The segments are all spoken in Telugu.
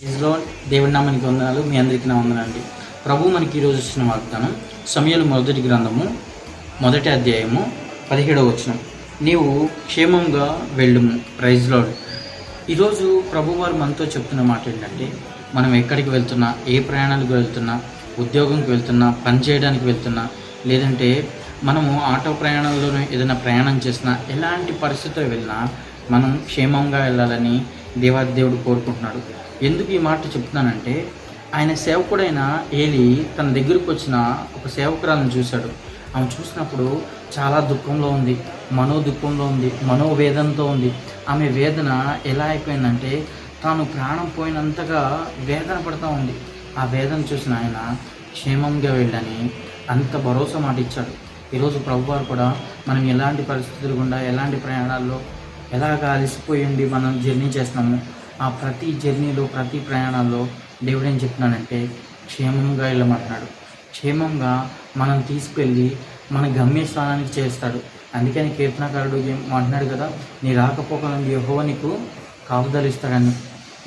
ఇజ్లో దేవుడి నామానికి వందనాలు. మీ అందరికీ నా వందనండి ప్రభు మనకి ఈరోజు ఇచ్చిన వాగ్దానం సమయంలో మొదటి గ్రంథము మొదటి అధ్యాయము పదిహేడవ వచనం. నీవు క్షేమంగా వెళ్ళుము. ప్రైజ్లో ఈరోజు ప్రభు వారు మనతో చెప్తున్న మాట ఏంటంటే మనం ఎక్కడికి వెళ్తున్నా ఏ ప్రయాణాలకు వెళ్తున్నా ఉద్యోగంకి వెళ్తున్నా పని చేయడానికి వెళ్తున్నా లేదంటే మనము ఆటో ప్రయాణంలోనే ఏదైనా ప్రయాణం చేసినా ఎలాంటి పరిస్థితుల్లో వెళ్ళినా మనం క్షేమంగా వెళ్ళాలని దేవాదేవుడు కోరుకుంటున్నాడు. ఎందుకు ఈ మాట చెప్తున్నానంటే ఆయన సేవకుడైన ఏలి తన దగ్గరకు వచ్చిన ఒక సేవకురాలను చూశాడు. ఆమె చూసినప్పుడు చాలా దుఃఖంలో ఉంది మనో దుఃఖంలో ఉంది మనోవేదనతో ఉంది. ఆమె వేదన ఎలా అయిపోయిందంటే తాను ప్రాణం పోయినంతగా వేదన పడుతూ ఉంది. ఆ వేదన చూసిన ఆయన క్షేమంగా వెళ్ళని అంత భరోసా మాట ఇచ్చాడు. ఈరోజు ప్రభువారు కూడా మనం ఎలాంటి పరిస్థితులు గుండా ఎలాంటి ప్రయాణాల్లో ఎలాగ అలసిపోయి ఉండి మనం జర్నీ చేస్తున్నాము? ఆ ప్రతి జర్నీలో ప్రతి ప్రయాణాల్లో దేవుడు ఏం చెప్తున్నాడంటే క్షేమంగా వెళ్ళమంటున్నాడు. క్షేమంగా మనం తీసుకెళ్ళి మన గమ్యస్థానానికి చేస్తాడు అందుకని కీర్తనకారుడు ఏం అంటున్నాడు కదా నీ రాకపోకలను యహో నీకు కాపుదలు ఇస్తాడని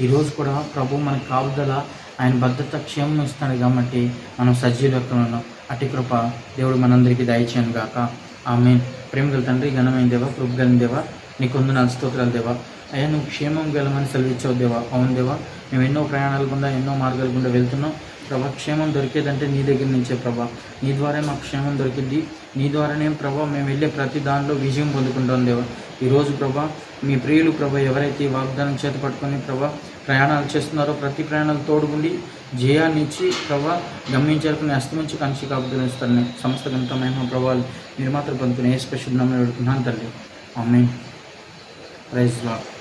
ఈరోజు కూడా ప్రభు మనకు కాపుదల ఆయన భద్రత క్షేమం ఇస్తాడు కాబట్టి మనం సజీవులతో ఉన్నాం. అట్టి కృప దేవుడు మనందరికీ దయచేయను గాక ఆమె ప్రేమగల తండ్రి ఘనమైన దేవ కృపగల దేవ నీకు నా స్తోత్రాలు దేవా. అయ్యా నువ్వు క్షేమం గలమని సెలవిచ్చావు దేవా. అవును దేవా మేము ఎన్నో ప్రయాణాల గుండా ఎన్నో మార్గాల గుండా వెళ్తున్నాం. ప్రభా క్షేమం దొరికేదంటే నీ దగ్గర నుంచే ప్రభా. నీ ద్వారా మాకు క్షేమం దొరికింది. నీ ద్వారానే ప్రభా మేము వెళ్ళే ప్రతి దానిలో విజయం పొందుకుంటాం దేవా. ఈరోజు ప్రభా మీ ప్రియులు ప్రభా ఎవరైతే ఈ వాగ్దానం చేత పట్టుకొని ప్రభా ప్రయాణాలు చేస్తున్నారో ప్రతి ప్రయాణాలు తోడుగుండి జయాన్ని ఇచ్చి ప్రభా గమనించారుకుని అస్తమించి కంచి కాపుదలు ఇస్తారని సంస్థ గంత మహిమ ప్రభావాలు మీరు మాత్రం పొందుకుని ఏ స్పెషల్ నమ్మని పెడుతున్నాను తల్లి プライズ。